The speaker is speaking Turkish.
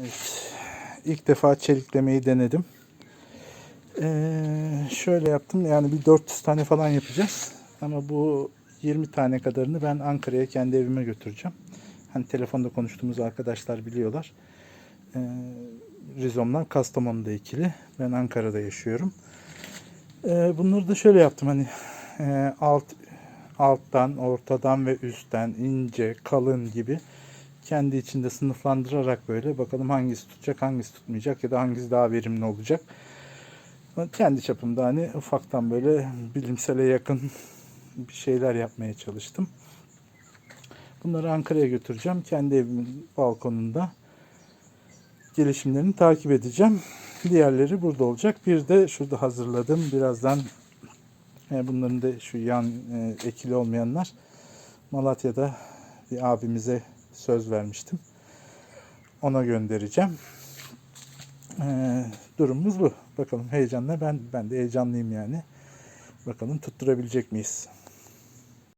Evet. İlk defa çeliklemeyi denedim. Ee, şöyle yaptım yani bir 400 tane falan yapacağız. Ama bu 20 tane kadarını ben Ankara'ya kendi evime götüreceğim. Hani telefonda konuştuğumuz arkadaşlar biliyorlar. Ee, Rizomlar Kastamonu'da ikili. Ben Ankara'da yaşıyorum. Ee, bunları da şöyle yaptım hani e, alt alttan, ortadan ve üstten ince, kalın gibi kendi içinde sınıflandırarak böyle bakalım hangisi tutacak, hangisi tutmayacak ya da hangisi daha verimli olacak. Kendi çapımda hani ufaktan böyle bilimsele yakın bir şeyler yapmaya çalıştım. Bunları Ankara'ya götüreceğim. Kendi evimin balkonunda gelişimlerini takip edeceğim. Diğerleri burada olacak. Bir de şurada hazırladım. Birazdan e, bunların da şu yan e, ekili olmayanlar Malatya'da bir abimize söz vermiştim. Ona göndereceğim. E, durumumuz bu. Bakalım heyecanla ben ben de heyecanlıyım yani. Bakalım tutturabilecek miyiz?